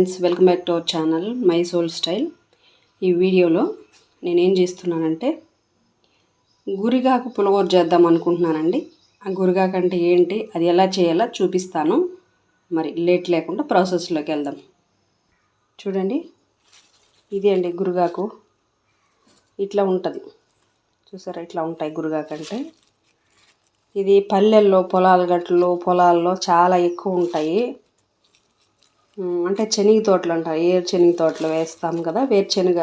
Friends welcome back to our channel My Soul Style. ఈ వీడియోలో నేనేం చేస్తున్నానంటే గురిగాకు పులగోరు చేద్దాం అనుకుంటున్నానండి. ఆ గురిగాకు అంటే ఏంటి అది ఎలా చేయాలో చూపిస్తాను. మరి లేట్ లేకుండా ప్రాసెస్లోకి వెళ్దాం. చూడండి ఇది అండి గురిగాకు. ఇట్లా ఉంటుంది. చూసారా ఇట్లా ఉంటాయి గురిగాకు అంటే. ఇది పల్లెల్లో పొలాల గట్లలో పొలాల్లో చాలా ఎక్కువ ఉంటాయి. అంటే శనగ తోటలు అంటారు. ఏరు శనగ తోటలు వేస్తాం కదా వేరుశనగ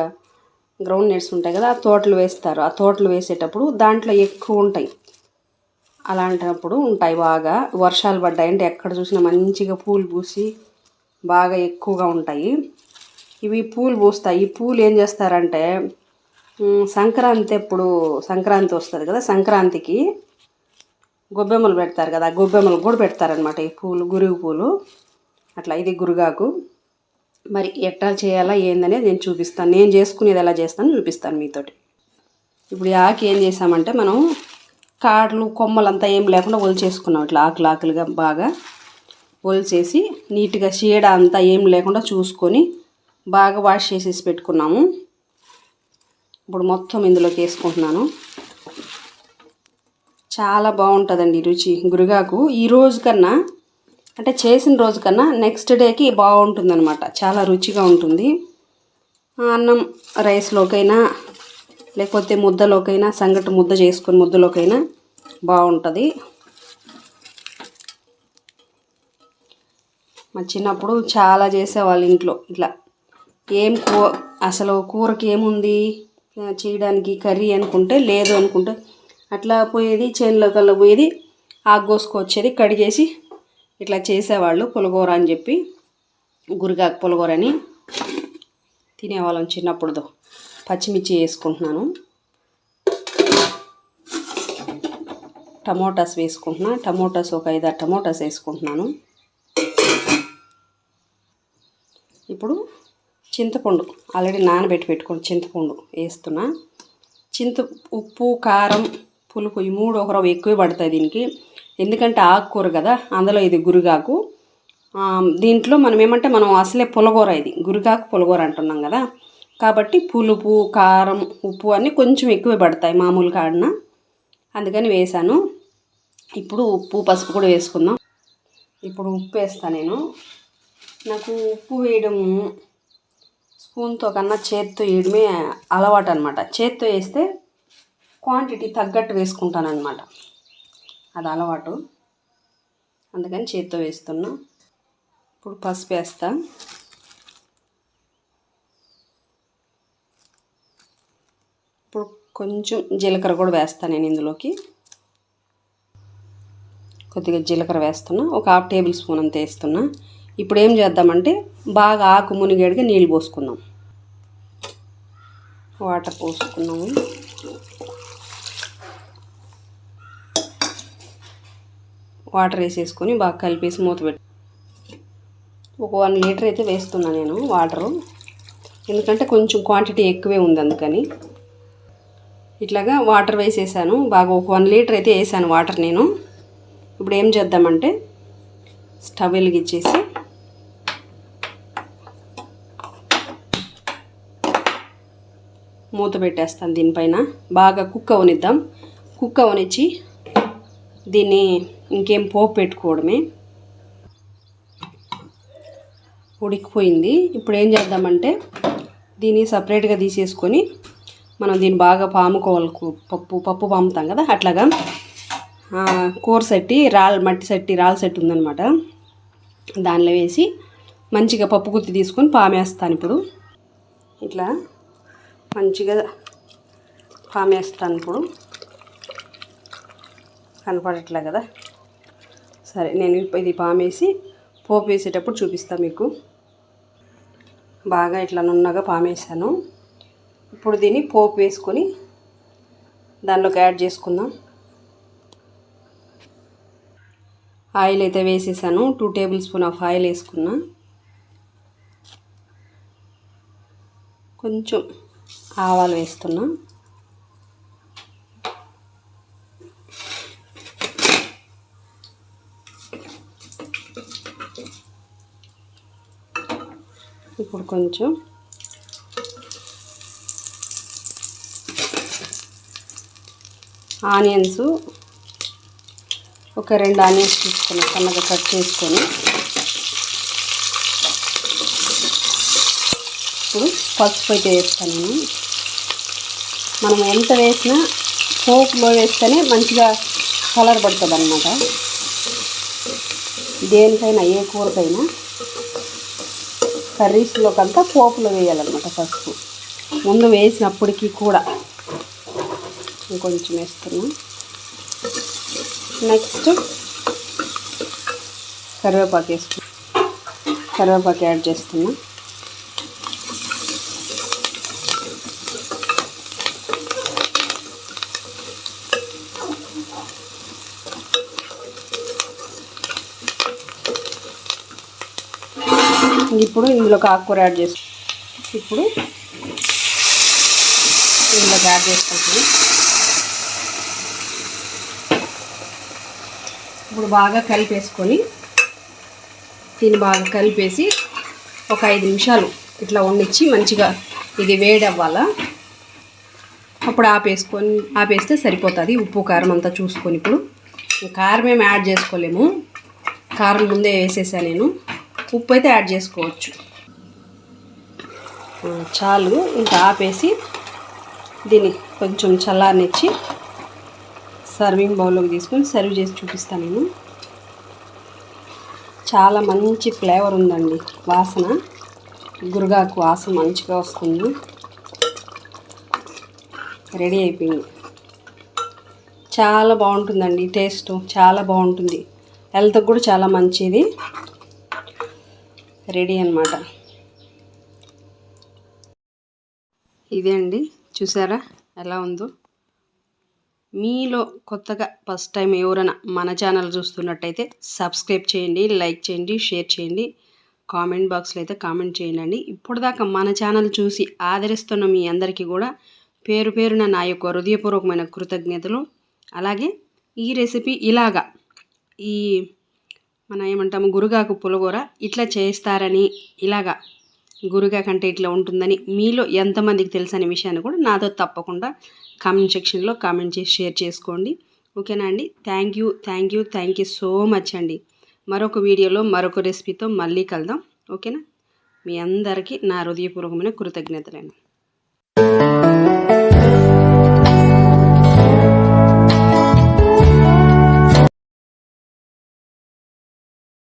గ్రౌండ్ నెట్స్ ఉంటాయి కదా ఆ తోటలు వేస్తారు. ఆ తోటలు వేసేటప్పుడు దాంట్లో ఎక్కువ ఉంటాయి. అలాంటప్పుడు ఉంటాయి బాగా. వర్షాలు పడ్డాయంటే ఎక్కడ చూసినా మంచిగా పూలు పూసి బాగా ఎక్కువగా ఉంటాయి. ఇవి పూలు పూస్తాయి. ఈ పూలు ఏం చేస్తారంటే సంక్రాంతి ఎప్పుడు సంక్రాంతి వస్తుంది కదా సంక్రాంతికి గొబ్బెమ్మలు పెడతారు కదా గొబ్బెమ్మలు కూడా పెడతారనమాట ఈ పూలు గురుగు పూలు. అట్లా ఇది గురుగాకు. మరి ఎట్లా చేయాలా ఏందనేది నేను చూపిస్తాను. నేను చేసుకునేది ఎలా చేస్తాను చూపిస్తాను మీతోటి. ఇప్పుడు ఈ ఆకు ఏం చేసామంటే మనం కాడలు కొమ్మలంతా ఏం లేకుండా ఒలిచేసుకున్నాం. ఇట్లా ఆకులు ఆకులుగా బాగా ఒలిచేసి నీట్గా చీడ అంతా ఏం లేకుండా చూసుకొని బాగా వాష్ చేసేసి పెట్టుకున్నాము. ఇప్పుడు మొత్తం ఇందులోకి వేసుకుంటున్నాను. చాలా బాగుంటుందండి రుచి. గురుగాకు ఈ రోజు కన్నా అంటే చేసిన రోజు కన్నా నెక్స్ట్ డేకి బాగుంటుందన్నమాట. చాలా రుచిగా ఉంటుంది. అన్నం రైస్లోకైనా లేకపోతే ముద్దలోకైనా సంగటి ముద్ద చేసుకుని ముద్దలోకైనా బాగుంటుంది. మా చిన్నప్పుడు చాలా చేసేవాళ్ళు ఇంట్లో ఇట్లా. ఏం కూ అసలు కూరకి ఏముంది? చేయడానికి కర్రీ అనుకుంటే లేదు అనుకుంటే అట్లా పోయేది చేనులో కల్లా పోయేది ఆకు కోసుకొచ్చేది కడిగేసి ఇట్లా చేసేవాళ్ళు పులగూర అని చెప్పి గురిగాకు పులగూర అని తినేవాళ్ళం చిన్నప్పుడుదో పచ్చిమిర్చి వేసుకుంటున్నాను. టమోటాస్ వేసుకుంటున్నా. టమోటాస్ ఒక ఐదు ఆరు టమోటాస్ వేసుకుంటున్నాను. ఇప్పుడు చింతపండు. ఆల్రెడీ నానబెట్టి పెట్టుకుని చింతపండు వేస్తున్నా. చింత ఉప్పు కారం పులుపు ఈ మూడు ఒకరవ ఎక్కువే పడతాయి దీనికి. ఎందుకంటే ఆకుకూర కదా అందులో ఇది గురిగాకు. దీంట్లో మనం ఏమంటే మనం అసలే పులగూర ఇది గురిగాకు పులగూర అంటున్నాం కదా. కాబట్టి పులుపు కారం ఉప్పు అన్నీ కొంచెం ఎక్కువ పడతాయి మామూలు కాడన అందుకని వేసాను ఇప్పుడు ఉప్పు పసుపు కూడా వేసుకుందాం. ఇప్పుడు ఉప్పు వేస్తాను నేను. నాకు ఉప్పు వేయడం స్పూన్తో కన్నా చేత్తో వేయడమే అలవాటు అనమాట చేత్తో వేస్తే క్వాంటిటీ తగ్గట్టు వేసుకుంటాను అనమాట అది అలవాటు. అందుకని చేత్తో వేస్తున్నా. ఇప్పుడు పసుపు వేస్తా. ఇప్పుడు కొంచెం జీలకర్ర కూడా వేస్తాను నేను ఇందులోకి. కొద్దిగా జీలకర్ర వేస్తున్నా. ఒక హాఫ్ టేబుల్ స్పూన్ అంత వేస్తున్నా. ఇప్పుడు ఏం చేద్దామంటే బాగా ఆకు మునిగేడిగా నీళ్ళు పోసుకుందాం. వాటర్ పోసుకున్నాము. వాటర్ వేసేసుకొని బాగా కలిపేసి మూత పెట్టి ఒక వన్ లీటర్ అయితే వేస్తున్నా నేను వాటరు. ఎందుకంటే కొంచెం క్వాంటిటీ ఎక్కువే ఉంది అందుకని. ఇట్లాగా వాటర్ వేసేసాను. బాగా ఒక వన్ లీటర్ అయితే వేసాను వాటర్ నేను. ఇప్పుడు ఏం చేద్దామంటే స్టవ్ వెలిగించేసి మూత పెట్టేస్తాను దీనిపైన. బాగా కుక్ అవనిద్దాం కుక్ అవనిచ్చి దీన్ని ఇంకేం పోపు పెట్టుకోవడమే. ఉడికిపోయింది. ఇప్పుడు ఏం చేద్దామంటే దీన్ని సపరేట్గా తీసేసుకొని మనం దీన్ని బాగా పాముకోవాలి. పప్పు పప్పు పాముతాం కదా అట్లాగా. కూర సెట్టి రాళ్ళ మట్టి సెట్టి రాళ్ళ సెట్ ఉందన్నమాట. దానిలో వేసి మంచిగా పప్పు గుత్తి తీసుకొని పామేస్తాను ఇప్పుడు. ఇట్లా మంచిగా పామేస్తాను ఇప్పుడు. కనపడట్లే కదా. సరే నేను ఇది పామేసి పోపు వేసేటప్పుడు చూపిస్తాను మీకు. బాగా ఇట్లా నున్నగా పామేసాను ఇప్పుడు దీన్ని పోపు వేసుకొని దానిలోకి యాడ్ చేసుకుందాం. ఆయిల్ అయితే వేసేసాను. Two tablespoon of oil వేసుకున్నా. కొంచెం ఆవాలు వేస్తున్నా. ఇప్పుడు కొంచెం ఆనియన్స్ ఒక రెండు ఆనియన్స్ తీసుకొని సన్నగా కట్ చేసుకొని ఇప్పుడు పసుపు అయితే వేస్తాను మనం ఎంత వేసినా పోపులో వేస్తేనే మంచిగా కలర్ పడుతుంది అన్నమాట దేనికైనా ఏ కూరకైనా కర్రీస్లోకంతా పోపులో వేయాలన్నమాట పసుపు ముందు వేసినప్పటికీ కూడా ఇంకొంచెం వేస్తున్నా. నెక్స్ట్ కరివేపాకు వేసుకున్నాం కరివేపాకు యాడ్ చేస్తున్నాం. ఇప్పుడు ఇందులో ఆకుకూర యాడ్ చేసు ఇప్పుడు ఇందులోకి యాడ్ చేసుకుంటుంది ఇప్పుడు బాగా కలిపేసుకొని దీన్ని బాగా కలిపేసి ఒక ఐదు నిమిషాలు ఇట్లా వండించి మంచిగా ఇది వేడి అవ్వాలా అప్పుడు ఆపేసుకొని ఆపేస్తే సరిపోతుంది. ఉప్పు కారం అంతా చూసుకొని ఇప్పుడు. కారం ఏమి యాడ్ చేసుకోలేము. కారం ముందే వేసేసా నేను. ఉప్పు అయితే యాడ్ చేసుకోవచ్చు. చాలు. ఇంకా ఆపేసి దీన్ని కొంచెం చల్లారనిచ్చి సర్వింగ్ బౌల్లోకి తీసుకొని సర్వ్ చేసి చూపిస్తాను నేను. చాలా మంచి ఫ్లేవర్ ఉందండి వాసన. గురుగాకు వాసన మంచిగా వస్తుంది. రెడీ అయిపోయింది. చాలా బాగుంటుందండి టేస్ట్. చాలా బాగుంటుంది. హెల్త్కి కూడా చాలా మంచిది. రెడీ అన్నమాట. ఇదే అండి. చూసారా? ఎలా ఉందో? మీలో కొత్తగా ఫస్ట్ టైం ఎవరైనా మన ఛానల్ చూస్తున్నట్టయితే సబ్స్క్రైబ్ చేయండి లైక్ చేయండి షేర్ చేయండి. కామెంట్ బాక్స్లో అయితే కామెంట్ చేయండి. ఇప్పటిదాకా మన ఛానల్ చూసి ఆదరిస్తున్న మీ అందరికీ కూడా పేరు పేరున నా యొక్క హృదయపూర్వకమైన కృతజ్ఞతలు. అలాగే ఈ రెసిపీ ఇలాగా ఈ మన ఏమంటాము గురుగాకు పులగూర ఇట్లా చేస్తారని ఇలాగా గురుగా కంటే ఇట్లా ఉంటుందని మీలో ఎంతమందికి తెలుసు అనే విషయాన్ని కూడా నాతో తప్పకుండా కామెంట్ సెక్షన్లో కామెంట్ చేసి షేర్ చేసుకోండి. ఓకేనా అండి? Thank you thank you thank you so much అండి. మరొక వీడియోలో మరొక రెసిపీతో మళ్ళీ కలుద్దాం. ఓకేనా? మీ అందరికీ నా హృదయపూర్వకమైన కృతజ్ఞతలండి.